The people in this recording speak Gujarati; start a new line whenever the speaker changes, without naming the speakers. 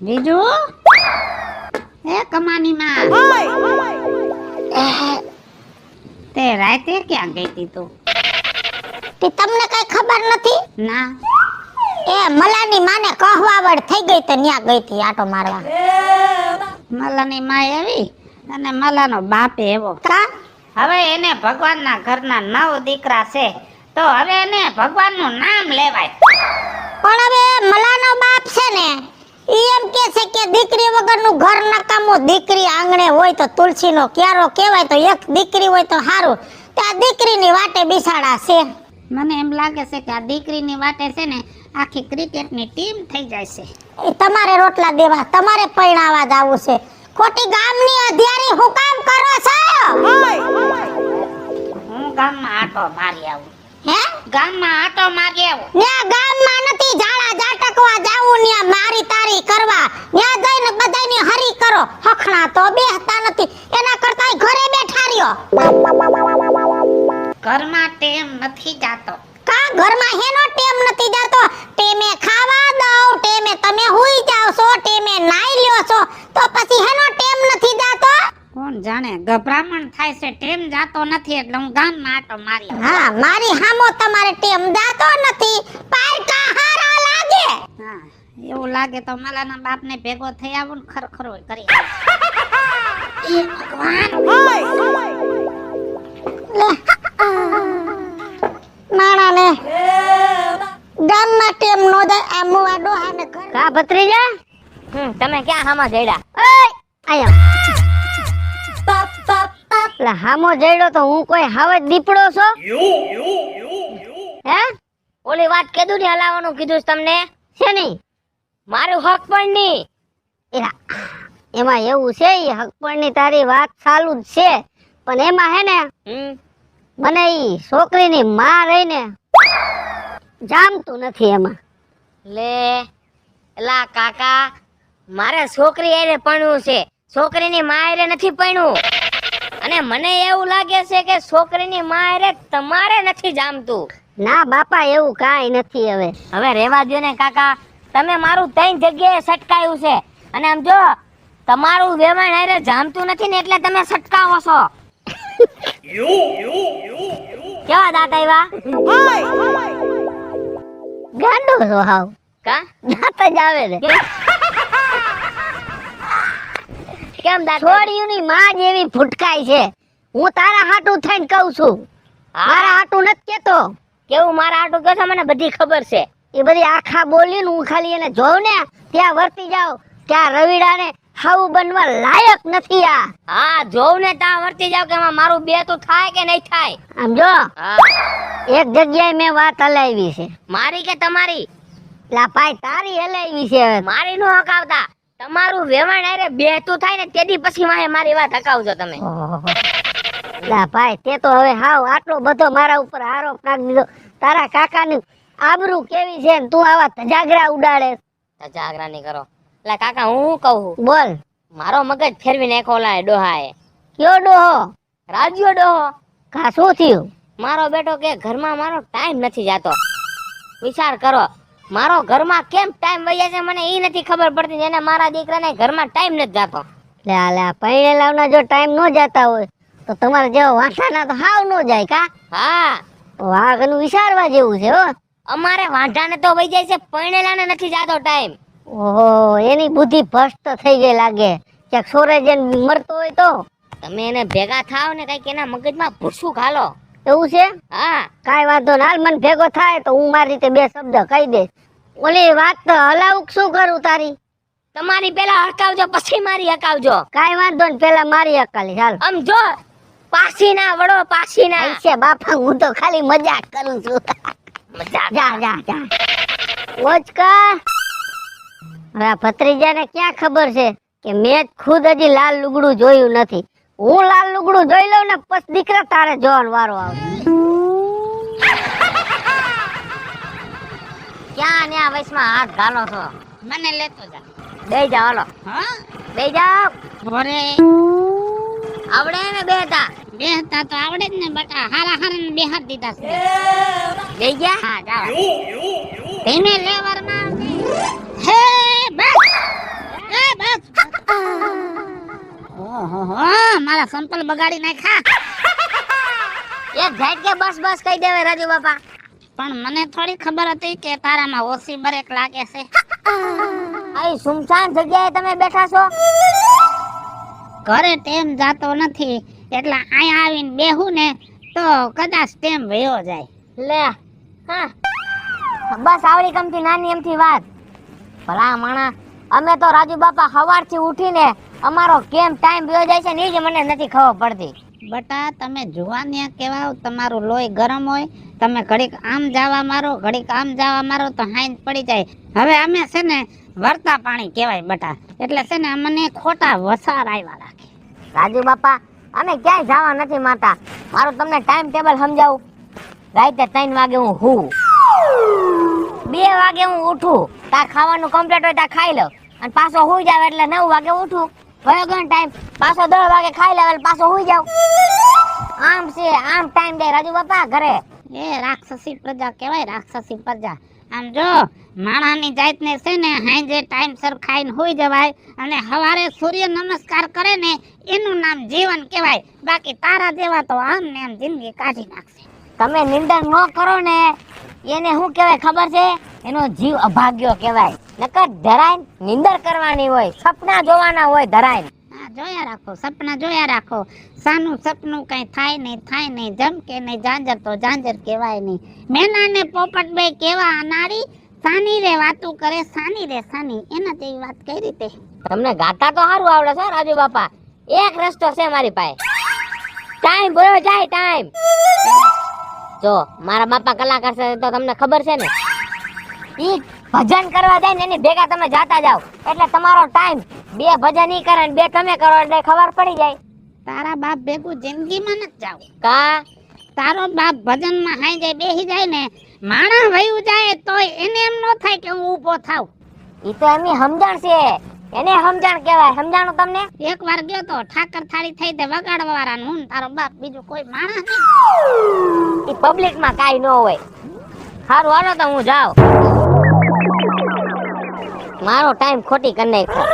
બીજું એ કમાની માં તે રાતે ક્યાં ગઈ તી તું?
તે તમને કઈ ખબર નથી?
ના.
એ મલાની માને કહવાવડ થઈ ગઈ તો ન્યા ગઈ હતી આટો મારવા.
મલાની માં એવી અને મલાનો બાપ એવો.
કા
હવે એને ભગવાનના ઘરના નવ દીકરા છે તો હવે એને ભગવાનનું નામ લેવાય.
પણ હવે મલાનો બાપ છે ને ઈ એમ કે છે કે દીકરી વગરનું ઘર નકામું દીકરી આંગણે હોય તો તુલસીનો ક્યારો કહેવાય તો એક દીકરી હોય તો સારું તો આ દીકરીની વાટે બિસાડા છે.
મને એમ લાગે છે કે આ દીકરીની વાટે છે ને આખી ક્રિકેટની ટીમ થઈ જાય છે.
એ તમારે રોટલા દેવા તમારે પૈણાવા જાવું છે. ખોટી ગામની અધિયારી હું કામ કરો છો?
હું ગામમાં આટો મારી આવું.
હે?
ગામમાં આટો મારી આવું.
ન્યા
ઘરમાં ટેમ નથી જાતો.
કા? ઘરમાં હેનો ટેમ નથી જાતો? ટેમે ખાવા દઉં ટેમે તમે હુઈ જાવ છો ટેમે નાઈ લ્યો છો તો પછી હેનો ટેમ નથી જાતો?
કોણ જાણે? ગભરામણ થાય છે ટેમ જાતો નથી એટલે હું ગામ માટો માર્યો.
હા મારી હામો તમારે ટેમ જાતો નથી. પારકા હારા લાગે.
હા એવું લાગે તો મલાના બાપને ભેગો થઈ આવું ને ખરખરો કરી. એ ભગવાન!
લે માણાને ગામમાં ટેમ નો જાય આ મુવા ડોહાને ઘર.
કા ભત્રીજા? હમ તમે ક્યાં હામાં જઈડા ઓય! આયા. લા હામો જઈડો તો હું કોઈ હાવે દીપડો છો? હે? ઓલી વાત કીધું ને હલાવવાનું કીધું તમને? છે નહીં મારું હક પણ નહીં એમાં એવું છે હક પણ ની તારી વાત ચાલુ જ છે. પણ એમાં હે ને મને ઈ છોકરીની માં રહીને જામતું નથી એમાં. લે એલા કાકા મારે છોકરી એને પરણવું છે. છોકરીની માં એને નથી પરણવું અને મને એવું લાગે છે કે છોકરીની માં એને તમારે નથી જામતું ના બાપા એવું કાંઈ નથી હવે. હવે રહેવા દ્યો ને કાકા. તમે મારું ત્રણ જગ્યાએ સટકાયું છે. અને આમ જો તમારું વેવાણ હારે જામતું નથી ને એટલે તમે સટકાવો છો. કેવા દાંત આવ્યા? ગાંડો છો હાવ. કા? દાંત જ આવે ને કેમ? દાંત? છોડીઓની માં જેવી ફૂટકાય છે. હું તારા હાટું થઈને કહું છું. મારા હાટું નથી કેતો. કેવું મારા હાટું કહો છો મને બધી ખબર છે. એ બધી આખા બોલીને હું ખાલી એને જોઉં ને ત્યાં વર્તી જાવ ત્યાં રવિડાને હાવું બનવા લાયક નથી આ. હા જોઉં ને ત્યાં વર્તી જાવ કે મારું બે તો થાય કે નહીં થાય? આમ જો એક જગ્યાએ મેં વાત હલાવી છે. મારી કે તમારી? લા ભાઈ તારી હલાવી છે મારી નો હકાવતા. તમારું વેવાણ આરે બેહતું થાય ને તેદી પછી મારે મારી વાત હકાવજો તમે. લા ભાઈ તે તો હવે હાવ આટલો બધો મારા ઉપર આરોપ નાખી દીધો. તારા કાકાની આબરૂ કેવી છે ને તું આવા તજાગરા ઉડાડે. તજાગરા નહીં કરો. લા કાકા હું કહું બોલ. મારો મગજ ફેરવી નાખો લા ડોહાએ. કયો ડોહો? રાજ્યો ડોહો. કા શું થયું? મારો બેટો કે ઘરમાં મારો ટાઈમ નથી જાતો. વિચાર કરો મારો ઘરમાં કેમ ટાઈમ વહી છે મને એ નથી ખબર પડતી જેને મારા દીકરાને ઘરમાં ટાઈમ નથી જાતો. લે લે પૈણેલાવના જો ટાઈમ ન જાતા હોય તો તમારે જેવો વાંઠાના તો હાવ ન જાય કા? હા. વાઘનું વિચારવા જેવું છે હો. અમારે વાંઠાને તો વહી જાય છે પૈણેલાને નથી જાતો ટાઈમ ઓહો એની બુદ્ધિ ભ્રષ્ટ થઈ ગઈ લાગે. ક્યાંક સોરે જેન મરતો હોય તો? તમે એને ભેગા થાવ ને કંઈક એના મગજમાં ભૂસું ખાલો એવું છે? હા. કાઈ વાંધો ના હાલ મને ભેગો થાય તો હું મારી રીતે બે શબ્દ કહી દઈશ. ઓલી વાત તો હલાવું શું કરું તારી? તમારી પેલા હકાવજો પછી મારી હકાવજો. કાઈ વાંધો ને પેલા મારી હકાલી હાલ. આમ જો પાછી ના વડો પાછી ના છે બાપા હું તો ખાલી મજાક કરું છું. મજાક? જા જા જા. ઓચકા હવે આ ભત્રીજાને ક્યાં ખબર છે કે મેં ખુદ હજી લાલ લુગડું જોયું નથી. હું લાલ લુગડું જોઈ લઉં ને પછી દીકરા તારે જોવાનો વારો આવે. ક્યાં ને આ વયસમાં હાથ ઘાલો છો?
મને લેતો જા.
બે જાઓ હાલો.
હા?
બે જાઓ.
ભોરે
આવડે ને બે હતા
બેહતા તો આવડે જ ને બટા હારા હારા ને બેહાર દીધા છે.
બે ગયા?
હા જાઓ. ધીમે લેવર મારા સંપલ બગાડી નાખ્યા
એક જાય કે બસ બસ કહી દેવે રાજુ બાપા.
પણ મને થોડી ખબર હતી કે તારામાં ઓછી બરેક લાગે છે.
અહીં સુમસાન જગ્યાએ તમે બેઠા છો?
ઘરે ટેમ જાતો નથી. એટલે અહીંયા આવીને બેહું ને તો કદાચ ટેમ વયો જાય.
લે હા. બસ આવડી કમથી નાની એમથી વાત. ભલા માણા અમે તો રાજુ બાપા સવારથી ઉઠીને અમારો કેમ ટાઈમ વયો જાય છે ને એ જ મને નથી ખબર પડતી.
બટા તમે જુવાનિયા કહેવાઓ તમારું લોહી ગરમ હોય તમે ઘડીક આમ જાવા મારો ઘડીક આમ જાવા મારો તો હાઈન પડી જાય. હવે અમે છે ને વરતા પાણી કહેવાય બટા. એટલે છે ને અમને ખોટા વસાર આવ્યા રાખે
રાજુ બાપા અમે ક્યાંય જવા નથી માતા મારું તમને ટાઈમ ટેબલ સમજાવું. રાતે ત્રણ વાગે હું હું. બે વાગે હું ઉઠું. તાર ખાવાનું કમ્પ્લીટ હોય તાર ખાઈ લઉં અને પાછો હોઈ જાવ એટલે નવ વાગે ઉઠું. વયો ગયો ટાઈમ પાછો દસ વાગે ખાઈ લેવાલ પાછો હુઈ જાવ આમ છે, આમ ટાઈમ દે રાજુ બાપા ઘરે.
એ રાક્ષસી પ્રજા કહેવાય, રાક્ષસી પ્રજા. આમ જો, માણાની જાતને છે ને, હાંજે ટાઈમસર ખાઈને હોઈ જવાય અને સવારે સૂર્ય નમસ્કાર કરે ને, એનું નામ જીવન કહેવાય. બાકી તારા જેવા તો આમ ને આમ જિંદગી કાઢી નાખશે.
તમે નિંદર ન કરો ને એને શું કહેવાય ખબર છે? એનો જીવ અભાગ્યો કહેવાય. નકર ધરાય નિંદર કરવાની હોય સપના જોવાના હોય ધરાય
જોયા રાખો સપના જોયા રાખો. સાનું સપનું કઈ થાય નહીં થાય નહીં. જમકે નહીં જાંજર તો જાંજર કહેવાય નહીં. મેના ને પોપટ બે કેવા અનારી સાની રે વાતું કરે સાની રે સાની. એના જેવી વાત કઈ રીતે?
તમને ગાતા તો સારું આવડે છે રાજુ બાપા. એક રસ્તો છે મારી પાસે. ટાઈમ બોલો જાય ટાઈમ જો મારા બાપા કલાકાર છે તો તમને ખબર છે ને? ઈ ભજન કરવા જાય ને એની ભેગા તમે જાતા જાવ એટલે તમારો ટાઈમ બે ભજન ઈ કરે ને બે તમે કરો એટલે ખબર પડી જાય.
તારા બાપ ભેગું જિંદગીમાં ન જાવ.
કા?
તારો બાપ ભજનમાં હાઈ જાય બેહી જાય ને માણસ વયું જાય તોય એને એમ ન થાય કે હું ઊભો થાવ.
ઈ તો એમની સમજણ છે. એને સમજણ કહેવાય. સમજાણું તમને?
એક વાર ગયો તો ઠાકર થાળી થઈ તે વગાડવા વાળા હું તારો બાપ બીજું કોઈ માણસ નહીં
ઈ પબ્લિકમાં કાઈ ન હોય. હારું હાલો તો હું જાઉં. મારો ટાઈમ ખોટી કરી નાખ્યો.